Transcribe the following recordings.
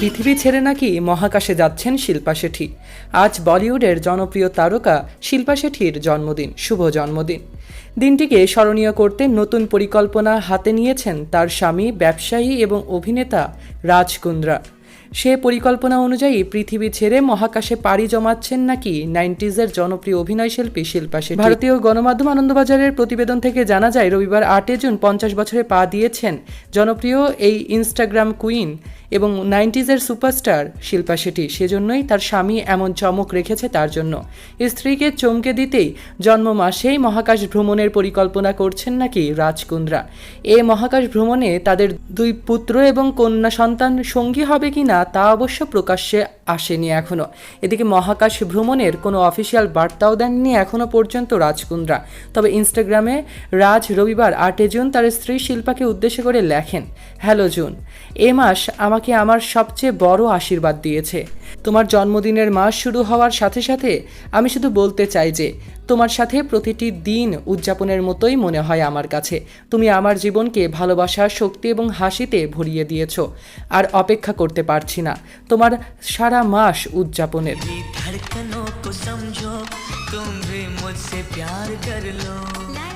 পৃথিবী ছেড়ে নাকি মহাকাশে যাচ্ছেন শিল্পা শেঠি। আজ বলিউডের জনপ্রিয় তারকা শিল্পা শেঠির জন্মদিন, শুভ জন্মদিন। দিনটিকে স্মরণীয় করতে নতুন পরিকল্পনা হাতে নিয়েছেন তার স্বামী, ব্যবসায়ী এবং অভিনেতা রাজ কুন্দ্রা। সে পরিকল্পনা অনুযায়ী পৃথিবী ছেড়ে মহাকাশে পাড়ি জমাচ্ছেন নাকি নাইনটিজের জনপ্রিয় অভিনয় শিল্পী শিল্পা শেঠি। ভারতীয় গণমাধ্যম আনন্দবাজারের প্রতিবেদন থেকে জানা যায়, রবিবার আটই জুন পঞ্চাশ বছরে পা দিয়েছেন জনপ্রিয় এই ইনস্টাগ্রাম কুইন এবং নাইনটিজের সুপারস্টার শিল্পা শেঠি। সেজন্যই তার স্বামী এমন চমক রেখেছে তার জন্য। স্ত্রীকে চমকে দিতেই জন্ম মাসেই মহাকাশ ভ্রমণের পরিকল্পনা করছেন নাকি রাজকুন্দ্রা। এ মহাকাশ ভ্রমণে তাদের দুই পুত্র এবং কন্যা সন্তান সঙ্গী হবে কি না তা অবশ্য প্রকাশ্যে আসেনি এখনও এদিকে মহাকাশ ভ্রমণের কোনো অফিসিয়াল বার্তাও দেননি এখনও পর্যন্ত রাজকুন্দ্রা। তবে ইনস্টাগ্রামে রাজ রবিবার আটে জুন তার স্ত্রী শিল্পাকে উদ্দেশ্য করে লেখেন, হ্যালো জুন, এ মাস আমাকে আমার সবচেয়ে বড় আশীর্বাদ দিয়েছে। তোমার জন্মদিনের মাস শুরু হওয়ার সাথে সাথে আমি শুধু বলতে চাই যে, তোমার সাথে প্রতিটি দিন উদযাপনের মতোই মনে হয় আমার কাছে। তুমি আমার জীবনকে ভালোবাসা, শক্তি এবং হাসিতে ভরিয়ে দিয়েছ। আর অপেক্ষা করতে পারছি না। তোমার সারা মাস উদযাপনের।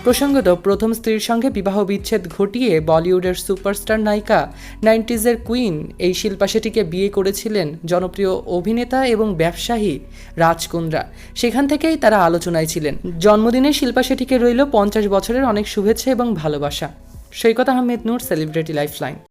প্রসঙ্গত, প্রথম স্ত্রীর সঙ্গে বিবাহ বিচ্ছেদ ঘটিয়ে বলিউডের সুপারস্টার নায়িকা নাইনটিজের কুইন এই শিল্পা শেঠিকে বিয়ে করেছিলেন জনপ্রিয় অভিনেতা এবং ব্যবসায়ী রাজকুন্দ্রা সেখান থেকেই তারা আলোচনায় ছিলেন। জন্মদিনে শিল্পা শেঠিকে রইল পঞ্চাশ বছরের অনেক শুভেচ্ছা এবং ভালোবাসা। Saikat Ahmed Noor, celebrity lifeline.